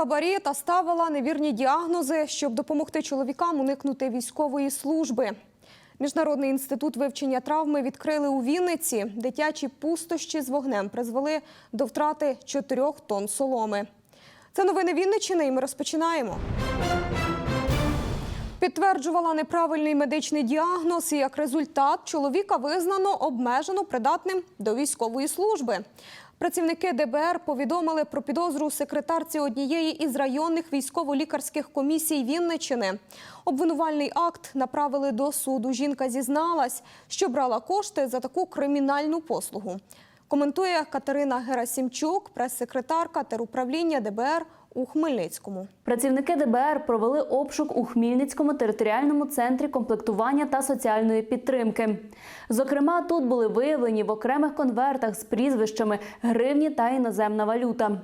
Хабарі та ставила невірні діагнози, щоб допомогти чоловікам уникнути військової служби. Міжнародний інститут вивчення травми відкрили у Вінниці. Дитячі пустощі з вогнем призвели до втрати 4 тонн соломи. Це новини Вінниччини, і ми розпочинаємо. Підтверджувала неправильний медичний діагноз, і як результат чоловіка визнано обмежено придатним до військової служби. Працівники ДБР повідомили про підозру секретарці однієї із районних військово-лікарських комісій Вінниччини. Обвинувальний акт направили до суду. Жінка зізналась, що брала кошти за таку кримінальну послугу. Коментує Катерина Герасімчук, прес-секретарка теруправління ДБР у Хмельницькому. Працівники ДБР провели обшук у Хмільницькому територіальному центрі комплектування та соціальної підтримки. Зокрема, тут були виявлені в окремих конвертах з прізвищами гривні та іноземна валюта.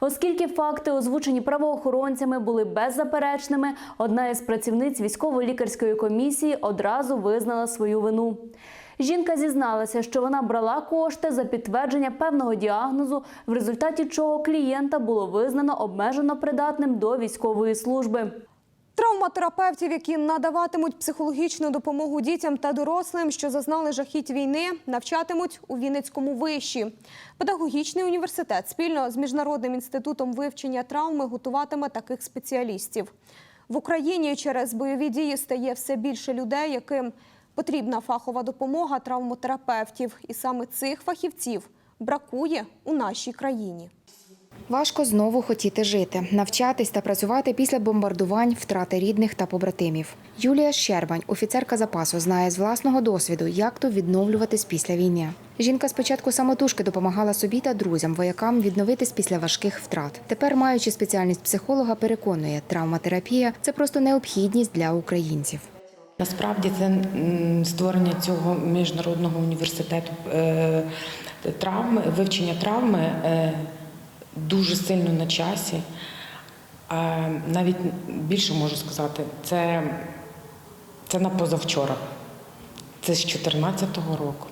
Оскільки факти, озвучені правоохоронцями, були беззаперечними, одна із працівниць військово-лікарської комісії одразу визнала свою вину. Жінка зізналася, що вона брала кошти за підтвердження певного діагнозу, в результаті чого клієнта було визнано обмежено придатним до військової служби. Травматерапевтів, які надаватимуть психологічну допомогу дітям та дорослим, що зазнали жахіть війни, навчатимуть у Вінницькому виші. Педагогічний університет спільно з міжнародним інститутом вивчення травми готуватиме таких спеціалістів. В Україні через бойові дії стає все більше людей, яким потрібна фахова допомога травмотерапевтів, і саме цих фахівців бракує у нашій країні. Важко знову хотіти жити, навчатись та працювати після бомбардувань, втрати рідних та побратимів. Юлія Щербань, офіцерка запасу, знає з власного досвіду, як то відновлюватись після війни. Жінка спочатку самотужки допомагала собі та друзям, воякам відновитись після важких втрат. Тепер, маючи спеціальність психолога, переконує, травматерапія це просто необхідність для українців. Насправді це створення цього міжнародного університету е, травми, вивчення травми е, дуже сильно на часі. Навіть більше можу сказати, це, це на позавчора. Це з 2014 року.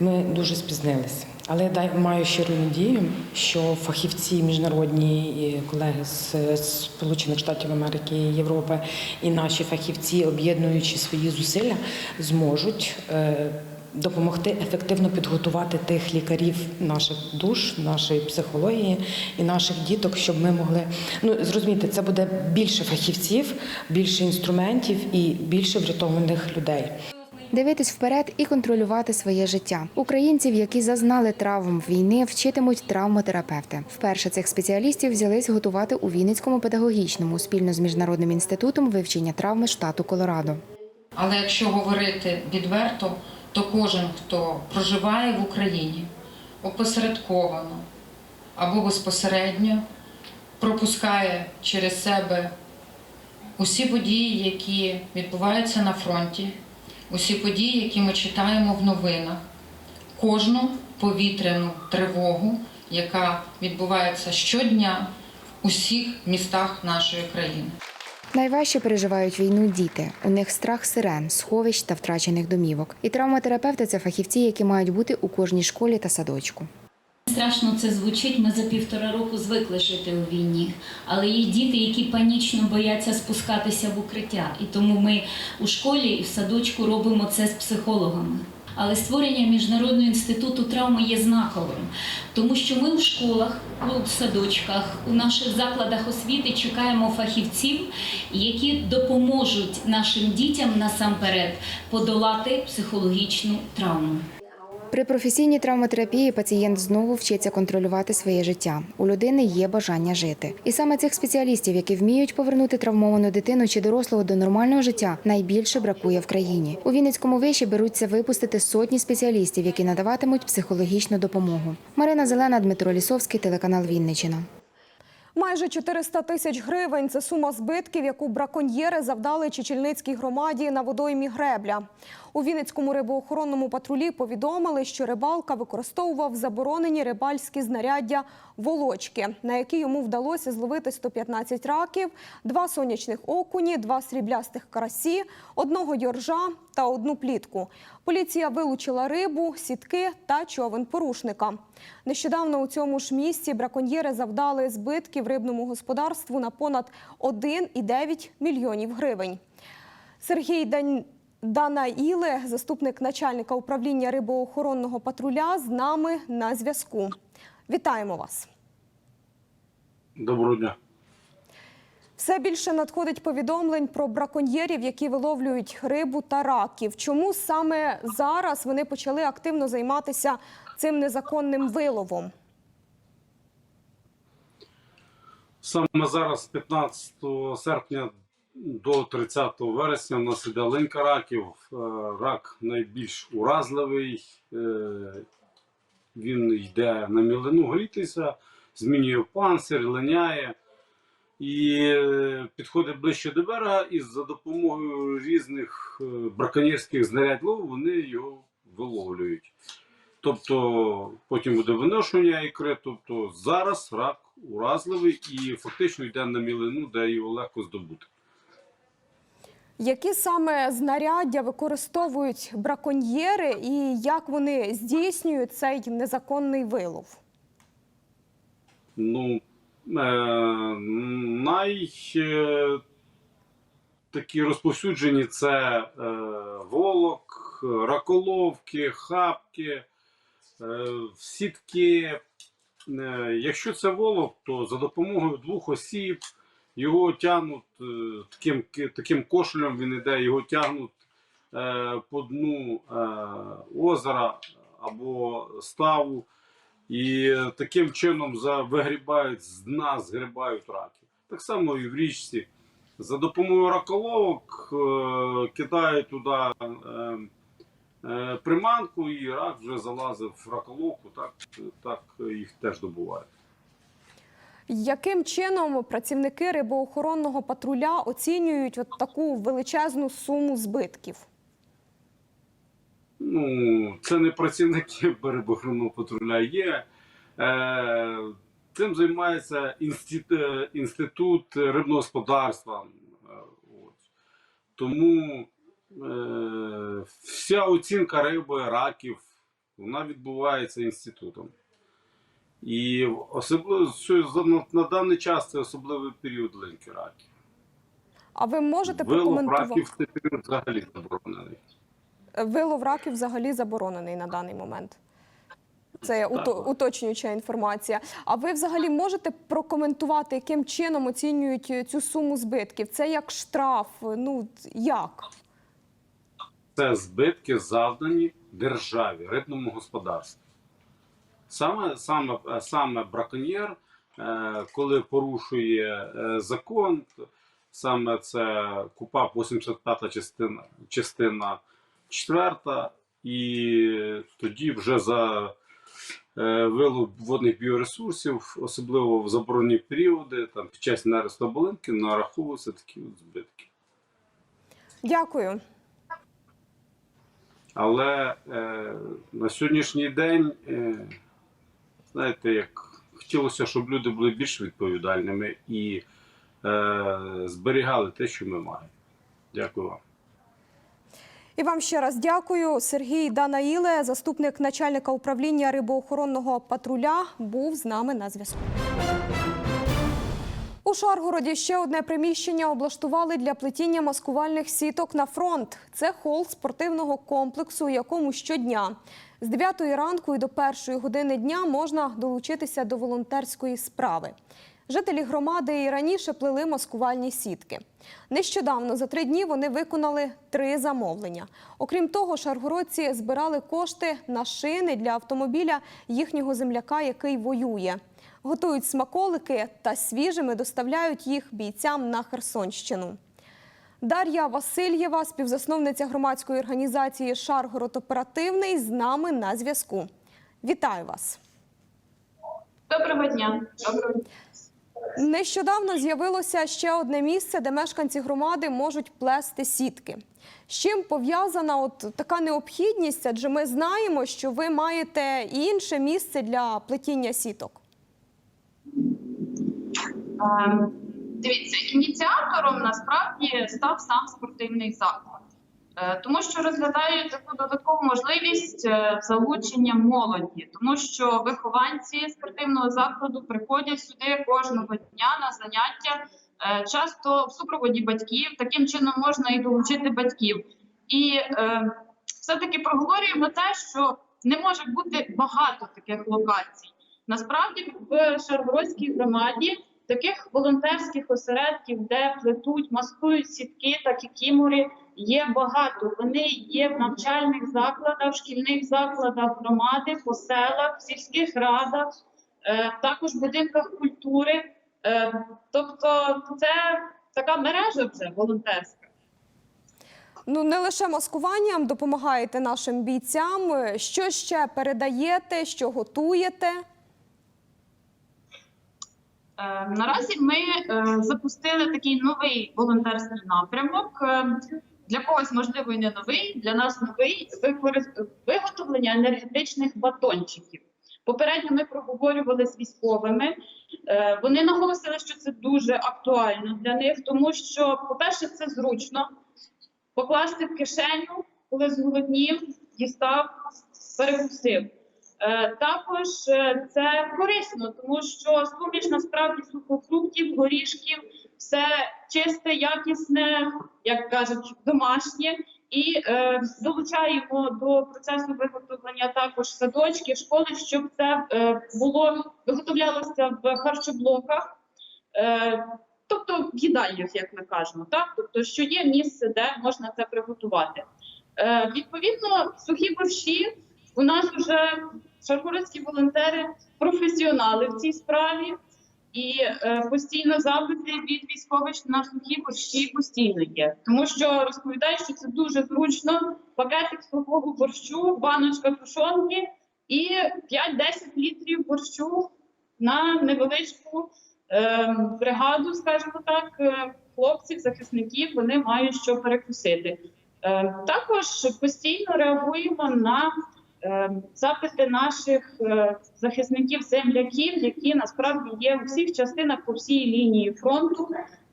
Ми дуже спізнилися. Але я маю щиру надію, що фахівці міжнародні і колеги з Сполучених Штатів Америки, Європи і наші фахівці, об'єднуючи свої зусилля, зможуть е, допомогти ефективно підготувати тих лікарів наших душ, нашої психології і наших діток, щоб ми могли ну зрозуміти, це буде більше фахівців, більше інструментів і більше врятованих людей. Дивитись вперед і контролювати своє життя. Українців, які зазнали травм війни, вчитимуть травмотерапевти. Вперше цих спеціалістів взялись готувати у Вінницькому педагогічному спільно з міжнародним інститутом вивчення травми штату Колорадо. Але якщо говорити відверто, то кожен, хто проживає в Україні опосередковано або безпосередньо, пропускає через себе усі події, які відбуваються на фронті, усі події, які ми читаємо в новинах, кожну повітряну тривогу, яка відбувається щодня в усіх містах нашої країни. Найважче переживають війну діти. У них страх сирен, сховищ та втрачених домівок. І травматерапевти це фахівці, які мають бути у кожній школі та садочку. Страшно це звучить. Ми за півтора року звикли жити у війні, але є діти, які панічно бояться спускатися в укриття. І тому ми у школі і в садочку робимо це з психологами. Але створення міжнародного інституту травми є знаковим, тому що ми у школах, у садочках, у наших закладах освіти чекаємо фахівців, які допоможуть нашим дітям насамперед подолати психологічну травму. При професійній травматерапії пацієнт знову вчиться контролювати своє життя. У людини є бажання жити. І саме цих спеціалістів, які вміють повернути травмовану дитину чи дорослого до нормального життя, найбільше бракує в країні. У Вінницькому виші беруться випустити сотні спеціалістів, які надаватимуть психологічну допомогу. Марина Зелена, Дмитро Лісовський, телеканал Вінничина. Майже 400 тисяч гривень – це сума збитків, яку браконьєри завдали Чечільницькій громаді на водоймі Гребля. У Вінницькому рибоохоронному патрулі повідомили, що рибалка використовував заборонені рибальські знаряддя волочки, на які йому вдалося зловити 115 раків, два сонячних окуні, два сріблястих карасі, одного йоржа та одну плітку. Поліція вилучила рибу, сітки та човен порушника. Нещодавно у цьому ж місці браконьєри завдали збитків рибному господарству на понад 1,9 мільйонів гривень. Сергій Дань... Данаїле, заступник начальника управління рибоохоронного патруля, з нами на зв'язку. Вітаємо вас. Доброго дня. Все більше надходить повідомлень про браконьєрів, які виловлюють рибу та раків. Чому саме зараз вони почали активно займатися цим незаконним виловом? Саме зараз, 15 серпня до 30 вересня, у нас іде линька раків. Е, Рак найбільш уразливий. Е, Він йде на мілину грітися, змінює панцир, линяє і е, підходить ближче до берега, і за допомогою різних браконьєрських знарядь лову вони його виловлюють. Тобто потім буде виношення ікри. Тобто зараз рак уразливий і фактично йде на мілину, де його легко здобути. Які саме знаряддя використовують браконьєри і як вони здійснюють цей незаконний вилов? Ну, е, най е, такі розповсюджені це е, волок, раколовки, хапки, е, сітки. Е, якщо це волок, то за допомогою двох осіб його тягнуть е, таким, таким кошелем, він іде, його тягнуть е, по дну е, озера або ставу. І таким чином за, вигрібають з дна, згрібають раків. Так само і в річці. За допомогою раколовок е, кидають туди е, е, приманку, і рак вже залазив в раколовку, так, так їх теж добувають. Яким чином працівники рибоохоронного патруля оцінюють от таку величезну суму збитків? Ну, це не працівники берегоохоронного патруля є. Е, цим займається інститут, інститут рибного господарства. Е, от. Тому е, вся оцінка риби, раків, вона відбувається інститутом. І особливо що на, на даний час це особливий період линьки раків. А ви можете Вилов прокоментувати? раків в цей період взагалі заборонений. Вилов раків взагалі заборонений на даний момент. Це Так. уточнююча інформація. А ви взагалі можете прокоментувати, яким чином оцінюють е, цю суму збитків? Це як штраф? Ну як? це збитки завдані державі, рибному господарству. Саме, саме, саме браконьєр, е, коли порушує е, закон, саме це КУПАП 85 частина, частина 4, і тоді вже за е, вилов водних біоресурсів, особливо в заборонені періоди, там, під час нересту оболинки, нараховуються такі от збитки. Дякую. Але е, на сьогоднішній день, е, знаєте, як хотілося, щоб люди були більш відповідальними і е, зберігали те, що ми маємо. Дякую вам. І вам ще раз дякую. Сергій Данаїле, заступник начальника управління рибоохоронного патруля, був з нами на зв'язку. У Шаргороді ще одне приміщення облаштували для плетіння маскувальних сіток на фронт. Це хол спортивного комплексу, якому щодня з 9 ранку і до 1 години дня можна долучитися до волонтерської справи. Жителі громади і раніше плели маскувальні сітки. Нещодавно за три дні вони виконали три замовлення. Окрім того, шаргородці збирали кошти на шини для автомобіля їхнього земляка, який воює. Готують смаколики та свіжими доставляють їх бійцям на Херсонщину. Дар'я Васильєва, співзасновниця громадської організації Шаргород Оперативний, з нами на зв'язку. Вітаю вас! Доброго дня. Доброго дня. Нещодавно з'явилося ще одне місце, де мешканці громади можуть плести сітки. З чим пов'язана от така необхідність? Адже ми знаємо, що ви маєте і інше місце для плетіння сіток. Е, Дивіться, ініціатором насправді став сам спортивний заклад, Е, тому що розглядають таку додаткову можливість е, залучення молоді, тому що вихованці спортивного закладу приходять сюди кожного дня на заняття, е, часто в супроводі батьків. Таким чином можна і долучити батьків. І е, все-таки проговорюємо те, що не може бути багато таких локацій. Насправді в Шаргородській громаді таких волонтерських осередків, де плетуть, маскують сітки та кікімори, є багато. Вони є в навчальних закладах, шкільних закладах громади, по селах, в сільських радах, е, також в будинках культури. Е, Тобто, це така мережа вже волонтерська. Ну не лише маскуванням допомагаєте нашим бійцям. Що ще передаєте, що готуєте? Е, Наразі ми е, запустили такий новий волонтерський напрямок. Е, Для когось, можливо, і не новий, для нас новий виготовлення енергетичних батончиків. Попередньо ми проговорювали з військовими. Вони наголосили, що це дуже актуально для них, тому що, по-перше, це зручно покласти в кишеню, коли зголоднів, дістав, перекусив. Е, Також е, це корисно, тому що суміш насправді сухофруктів, горішків, все чисте, якісне, як кажуть, домашнє. І е, долучаємо до процесу виготовлення також садочки, школи, щоб це е, було виготовлялося в харчоблоках, е, тобто в їдальнях, як ми кажемо, так тобто, що є місце, де можна це приготувати. Е, відповідно, сухі борщі у нас вже шаргородські волонтери професіонали в цій справі, і е, постійно запити від військових на сухі борщі постійно є. Тому що розповідають, що це дуже зручно. Пакетик сухого борщу, баночка тушонки і 5-10 літрів борщу на невеличку е, бригаду, скажімо так, е, хлопців, захисників. Вони мають що перекусити. Також постійно реагуємо на запити наших е, захисників земляків, які насправді є у всіх частинах по всій лінії фронту.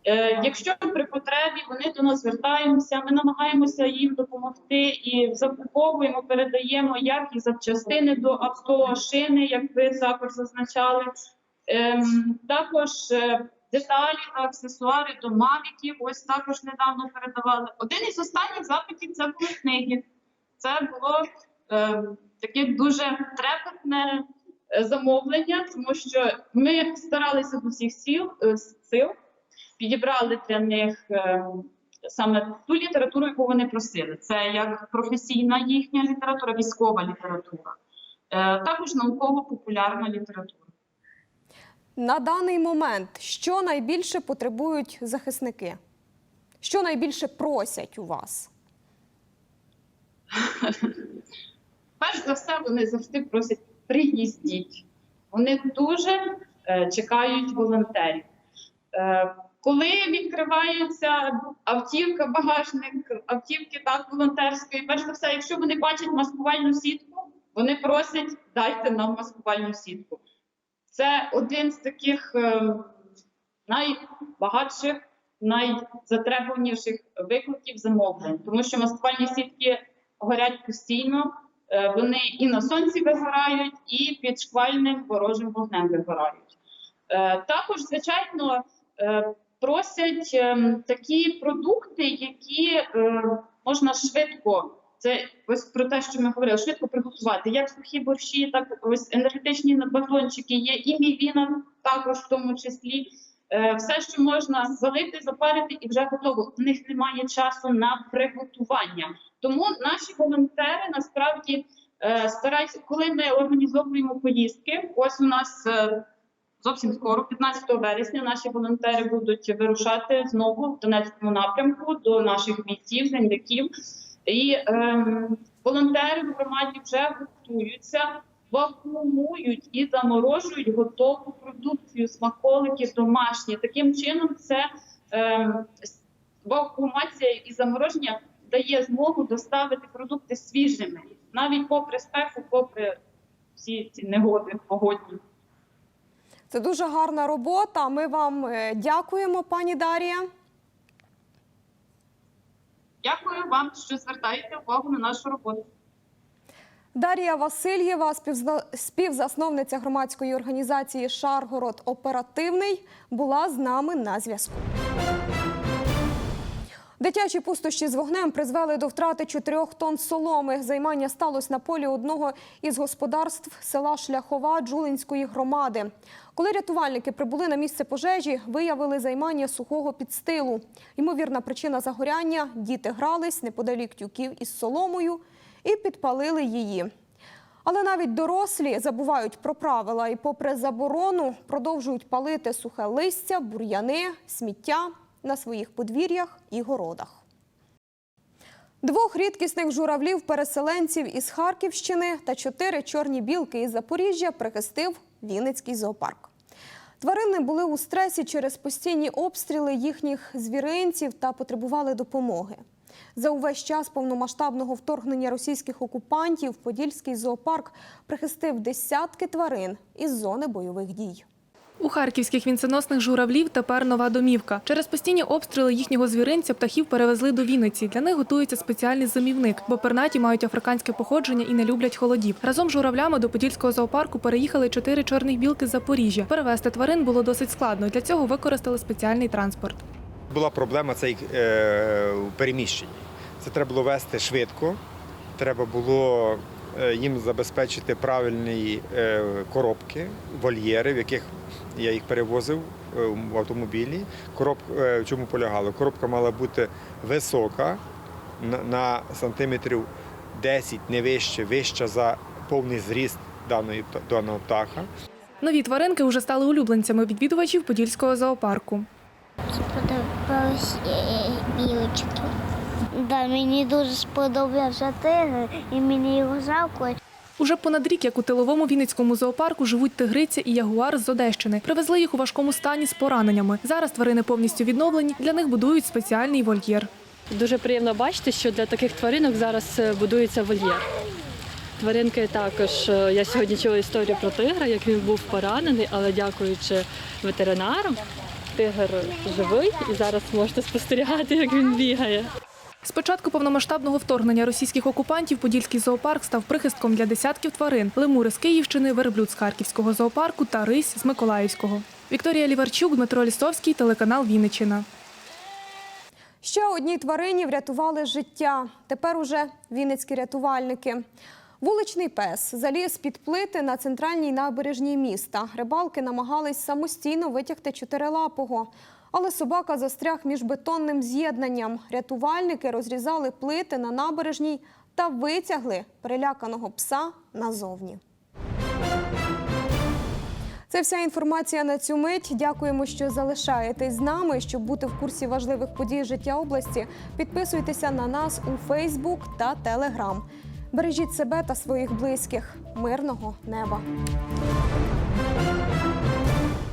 Е, Якщо при потребі вони до нас звертаються, ми намагаємося їм допомогти і закуповуємо, передаємо як і запчастини до авто, шини, як ви також зазначали. Ем, також е, деталі та аксесуари до мавіків. Ось також недавно передавали. Один із останніх запитів це були книги. Це було е, таке дуже трепетне е, замовлення, тому що ми старалися з усіх сіл е, сил, підібрали для них е, саме ту літературу, яку вони просили. Це як професійна їхня література, військова література, е, також науково-популярна література. На даний момент що найбільше потребують захисники? Що найбільше просять у вас? Перш за все, вони завжди просять приїздіть. Вони дуже е, чекають волонтерів. Е, коли відкривається автівка, багажник автівки так волонтерської, перш за все, якщо вони бачать маскувальну сітку, вони просять дайте нам маскувальну сітку. Це один з таких е, найбагатших, найзатребуваніших викликів замовлень, тому що маскувальні сітки горять постійно. Е, Вони і на сонці вигорають, і під шквальним ворожим вогнем вигорають. Е, Також, звичайно, е, просять ем, такі продукти, які можна швидко. Це ось про те, що ми говорили, швидко приготувати. Як сухі борщі, так ось енергетичні батончики є, і мівіна також в тому числі. Е, Все, що можна залити, запарити і вже готово. У них немає часу на приготування. Тому наші волонтери насправді е, стараються, коли ми організовуємо поїздки. Ось у нас е, зовсім скоро, 15 вересня, наші волонтери будуть вирушати знову в Донецькому напрямку до наших бійців, земляків. І ем, волонтери в громаді вже готуються вакуумують і заморожують готову продукцію, смаколики домашні. Таким чином, це е, вакуумація і замороження дає змогу доставити продукти свіжими, навіть попри спеку, попри всі ці негоди погодні. Це дуже гарна робота. Ми вам е, дякуємо, пані Дарія. Дякую вам, що звертаєте увагу на нашу роботу. Дар'я Васильєва, співзасновниця громадської організації Шаргород Оперативний, була з нами на зв'язку. Дитячі пустощі з вогнем призвели до втрати 4 тонн соломи. Займання сталося на полі одного із господарств села Шляхова Джулинської громади. Коли рятувальники прибули на місце пожежі, виявили займання сухого підстилу. Ймовірна причина загоряння – діти грались неподалік тюків із соломою і підпалили її. Але навіть дорослі забувають про правила і, попри заборону, продовжують палити сухе листя, бур'яни, сміття на своїх подвір'ях і городах. Двох рідкісних журавлів-переселенців із Харківщини та чотири чорні білки із Запоріжжя прихистив Вінницький зоопарк. Тварини були у стресі через постійні обстріли їхніх звіринців та потребували допомоги. За увесь час повномасштабного вторгнення російських окупантів Подільський зоопарк прихистив десятки тварин із зони бойових дій. У харківських вінценосних журавлів тепер нова домівка. Через постійні обстріли їхнього звіринця птахів перевезли до Вінниці. Для них готується спеціальний замівник, бо пернаті мають африканське походження і не люблять холодів. Разом з журавлями до подільського зоопарку переїхали чотири чорних білки з Запоріжжя. Перевезти тварин було досить складно. Для цього використали спеціальний транспорт. Була проблема це е, у. Це треба було вести швидко, треба було е, їм забезпечити правильні е, коробки, вольєри, в яких я їх перевозив в автомобілі. Короб, е, в чому полягало? Коробка мала бути висока на сантиметрів 10, не вище, вища за повний зріст даної, даного птаха. Нові тваринки вже стали улюбленцями відвідувачів подільського зоопарку. Сподобались е, білочки. Да, мені дуже сподобався тигр, і мені його жалко. Уже понад рік, як у тиловому Вінницькому зоопарку, живуть тигриця і ягуар з Одещини. Привезли їх у важкому стані з пораненнями. Зараз тварини повністю відновлені. Для них будують спеціальний вольєр. Дуже приємно бачити, що для таких тваринок зараз е, будується вольєр. Тваринки також. е, Я сьогодні чула історію про тигра, як він був поранений, але дякуючи ветеринарам, тигр живий і зараз можете спостерігати, як він бігає. З початку повномасштабного вторгнення російських окупантів Подільський зоопарк став прихистком для десятків тварин: лемури з Київщини, верблюд з Харківського зоопарку та рись з Миколаївського. Вікторія Ліварчук, Дмитро Лістовський, телеканал Вінниччина. Ще одній тварині врятували життя. Тепер уже вінницькі рятувальники. Вуличний пес заліз під плити на центральній набережній міста. Рибалки намагались самостійно витягти чотирилапого. Але собака застряг між бетонним з'єднанням. Рятувальники розрізали плити на набережній та витягли переляканого пса назовні. Це вся інформація на цю мить. Дякуємо, що залишаєтесь з нами. Щоб бути в курсі важливих подій життя області, підписуйтеся на нас у Фейсбук та Телеграм. Бережіть себе та своїх близьких. Мирного неба.